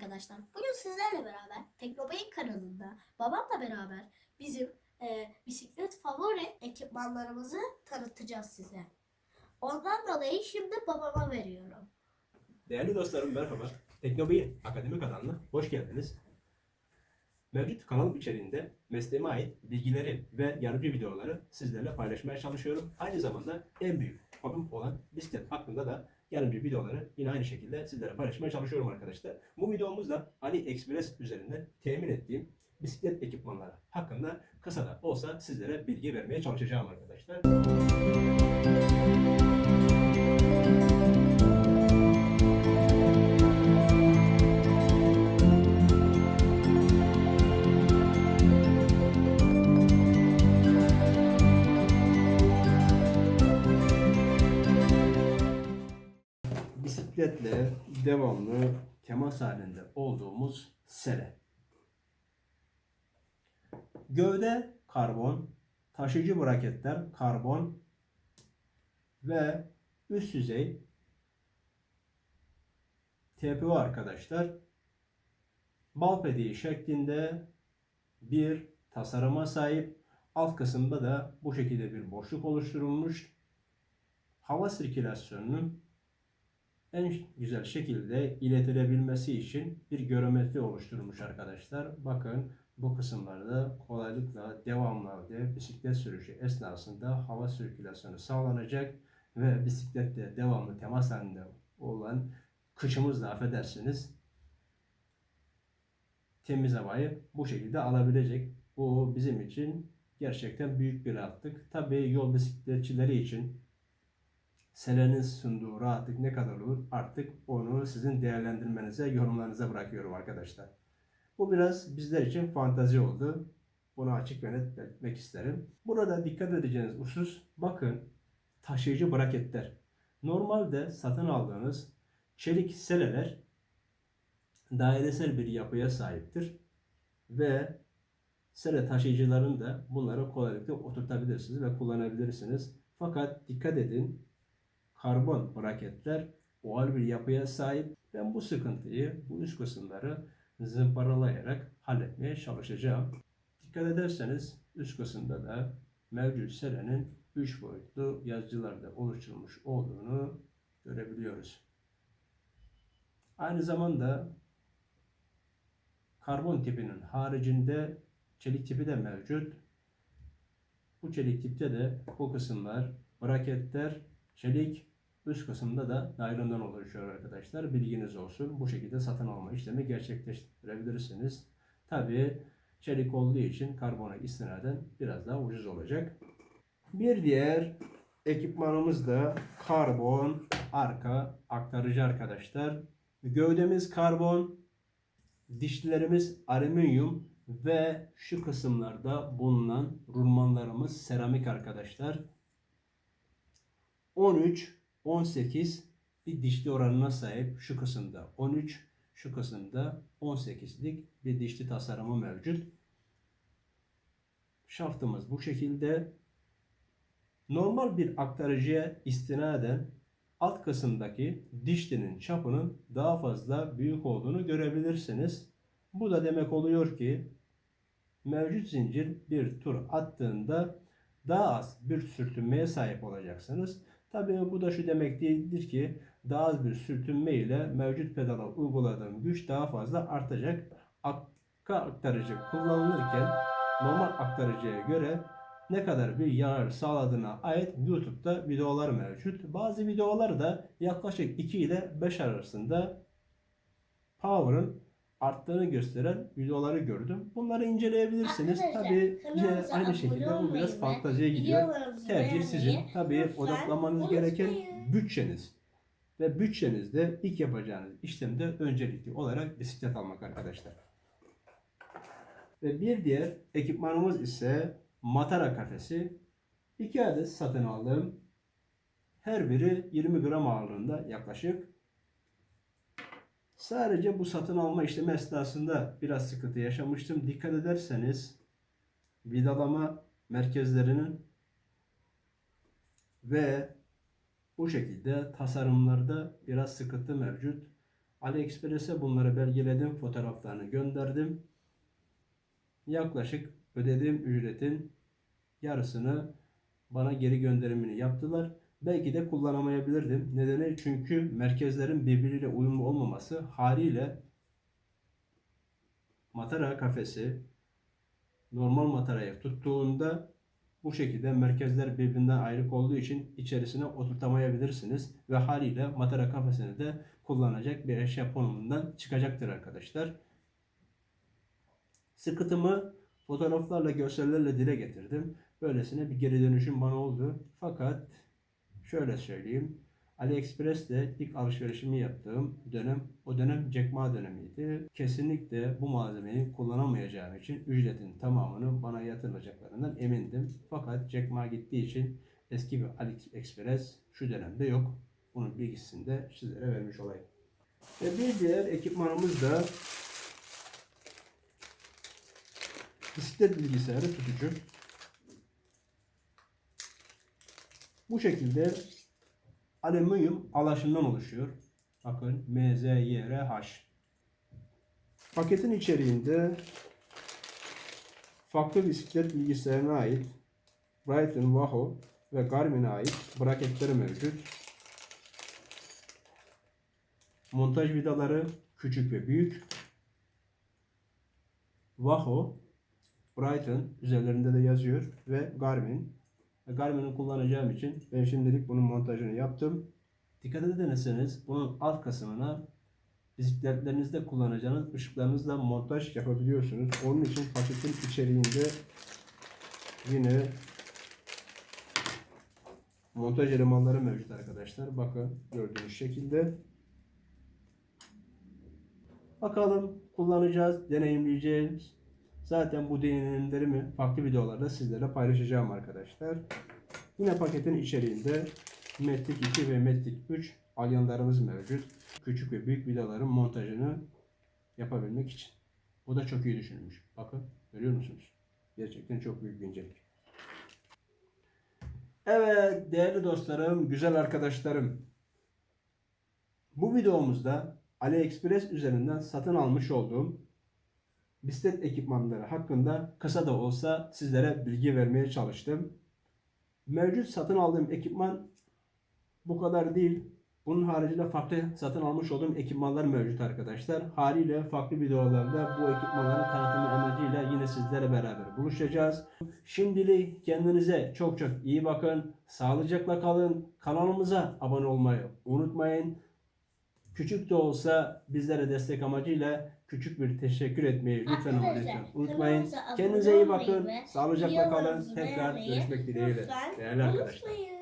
arkadaşlar. Bugün sizlerle beraber Teknobay'ın kanalında babamla beraber bizim e, bisiklet favori ekipmanlarımızı tanıtacağız size. Ondan dolayı şimdi babama veriyorum. Değerli dostlarım merhaba. Teknobi Akademi kanalına hoş geldiniz. Mevcut kanal içeriğinde mesleğime ait bilgileri ve yardımcı videoları sizlerle paylaşmaya çalışıyorum. Aynı zamanda en büyük hobim olan bisiklet hakkında da yardımcı videoları yine aynı şekilde sizlere paylaşmaya çalışıyorum arkadaşlar. Bu videomuzda AliExpress üzerinden temin ettiğim bisiklet ekipmanları hakkında kısa da olsa sizlere bilgi vermeye çalışacağım arkadaşlar. Devamlı temas halinde olduğumuz sele. Gövde karbon, taşıyıcı braketler karbon ve üst yüzey TPO arkadaşlar bal peteği şeklinde bir tasarıma sahip. Alt kısımda da bu şekilde bir boşluk oluşturulmuş. Hava sirkülasyonunun en güzel şekilde iletilebilmesi için bir geometri oluşturmuş arkadaşlar. Bakın bu kısımlarda kolaylıkla devamlı halde bisiklet sürüşü esnasında hava sirkülasyonu sağlanacak ve bisikletle devamlı temas halinde olan kışımızda affedersiniz temiz havayı bu şekilde alabilecek. Bu bizim için gerçekten büyük bir rahatlık. Tabii yol bisikletçileri için senenin sunduğu rahatlık ne kadar olur artık onu sizin değerlendirmenize, yorumlarınıza bırakıyorum arkadaşlar. Bu biraz bizler için fantazi oldu. Bunu açık ve net belirtmek isterim. Burada dikkat edeceğiniz husus bakın taşıyıcı braketler. Normalde satın aldığınız çelik seleler dairesel bir yapıya sahiptir ve sele taşıyıcılarını da bunları kolaylıkla oturtabilirsiniz ve kullanabilirsiniz. Fakat dikkat edin karbon braketler oval bir yapıya sahip. Ben bu sıkıntıyı, bu üst kısımları zımparalayarak halletmeye çalışacağım. Dikkat ederseniz üst kısımda da mevcut selenin 3 boyutlu yazıcılarda oluşturulmuş olduğunu görebiliyoruz. Aynı zamanda karbon tipinin haricinde çelik tipi de mevcut. Bu çelik tipte de bu kısımlar braketler çelik üst kısımda da naylondan oluşuyor arkadaşlar. Bilginiz olsun. Bu şekilde satın alma işlemi gerçekleştirebilirsiniz. Tabi çelik olduğu için karbona istinaden biraz daha ucuz olacak. Bir diğer ekipmanımız da karbon arka aktarıcı arkadaşlar. Gövdemiz karbon, dişlilerimiz alüminyum ve şu kısımlarda bulunan rulmanlarımız seramik arkadaşlar. 13, 18 bir dişli oranına sahip şu kısımda 13, şu kısımda 18'lik bir dişli tasarımı mevcut. Şaftımız bu şekilde. Normal bir aktarıcıya istinaden alt kısımdaki dişlinin çapının daha fazla büyük olduğunu görebilirsiniz. Bu da demek oluyor ki mevcut zincir bir tur attığında daha az bir sürtünmeye sahip olacaksınız. Tabii bu da şu demek değildir ki daha az bir sürtünme ile mevcut pedala uyguladığım güç daha fazla artacak. Arka aktarıcı kullanılırken normal aktarıcıya göre ne kadar bir yarar sağladığına ait YouTube'da videolar mevcut. Bazı videolar da yaklaşık 2 ile 5 arasında power'ın arttığını gösteren videoları gördüm. Bunları inceleyebilirsiniz. Arkadaşlar, Tabii yine aynı şekilde bu biraz ve fantaziye gidiyor. Tercih sizin. Tabii lütfen odaklamanız gereken bütçeniz. Ve bütçenizde ilk yapacağınız işlemde öncelikli olarak bisiklet almak arkadaşlar. Ve bir diğer ekipmanımız ise matara kafesi. İki adet satın aldım. Her biri 20 gram ağırlığında yaklaşık. Sadece bu satın alma işlemi esnasında biraz sıkıntı yaşamıştım. Dikkat ederseniz vidalama merkezlerinin ve bu şekilde tasarımlarda biraz sıkıntı mevcut. AliExpress'e bunları belgeledim, fotoğraflarını gönderdim. Yaklaşık ödediğim ücretin yarısını bana geri gönderimini yaptılar. Belki de kullanamayabilirdim. Nedeni çünkü merkezlerin birbiriyle uyumlu olmaması haliyle matara kafesi normal mataraya tuttuğunda bu şekilde merkezler birbirinden ayrık olduğu için içerisine oturtamayabilirsiniz ve haliyle matara kafesini de kullanacak bir eşya konumundan çıkacaktır arkadaşlar. Sıkıntımı fotoğraflarla, görsellerle dile getirdim. Böylesine bir geri dönüşüm bana oldu. Fakat şöyle söyleyeyim. AliExpress'te ilk alışverişimi yaptığım dönem o dönem Jack Ma dönemiydi. Kesinlikle bu malzemeyi kullanamayacağım için ücretin tamamını bana yatırılacaklarından emindim. Fakat Jack Ma gittiği için eski bir AliExpress şu dönemde yok. Bunun bilgisini de sizlere vermiş olayım. Ve bir diğer ekipmanımız da bisiklet bilgisayarı tutucu. Bu şekilde alüminyum alaşından oluşuyor. Bakın MZYRH. Paketin içeriğinde farklı bisiklet bilgisayarına ait Brighton, Wahoo ve Garmin'e ait braketleri mevcut. Montaj vidaları küçük ve büyük. Wahoo, Brighton üzerlerinde de yazıyor ve Garmin. Garmin'i kullanacağım için ben şimdilik bunun montajını yaptım. Dikkat ederseniz bunun alt kısmına bisikletlerinizde kullanacağınız ışıklarınızla montaj yapabiliyorsunuz. Onun için paketin içeriğinde yine montaj elemanları mevcut arkadaşlar. Bakın gördüğünüz şekilde. Bakalım kullanacağız, deneyimleyeceğiz. Zaten bu deneyimlerimi farklı videolarda sizlerle paylaşacağım arkadaşlar. Yine paketin içeriğinde Matic 2 ve Matic 3 alyanlarımız mevcut. Küçük ve büyük vidaların montajını yapabilmek için. Bu da çok iyi düşünülmüş. Bakın görüyor musunuz? Gerçekten çok büyük bir incelik. Evet değerli dostlarım, güzel arkadaşlarım. Bu videomuzda AliExpress üzerinden satın almış olduğum bisiklet ekipmanları hakkında kısa da olsa sizlere bilgi vermeye çalıştım. Mevcut satın aldığım ekipman bu kadar değil. Bunun haricinde farklı satın almış olduğum ekipmanlar mevcut arkadaşlar. Haliyle farklı videolarda bu ekipmanların tanıtımı amacıyla yine sizlere beraber buluşacağız. Şimdilik kendinize çok çok iyi bakın. Sağlıcakla kalın. Kanalımıza abone olmayı unutmayın. Küçük de olsa bizlere destek amacıyla küçük bir teşekkür etmeyi lütfen unutmayın. abone Kendinize iyi bakın. Sağlıcakla kalın. Tekrar görüşmek dileğiyle. Değerli arkadaşlar. unutmayın.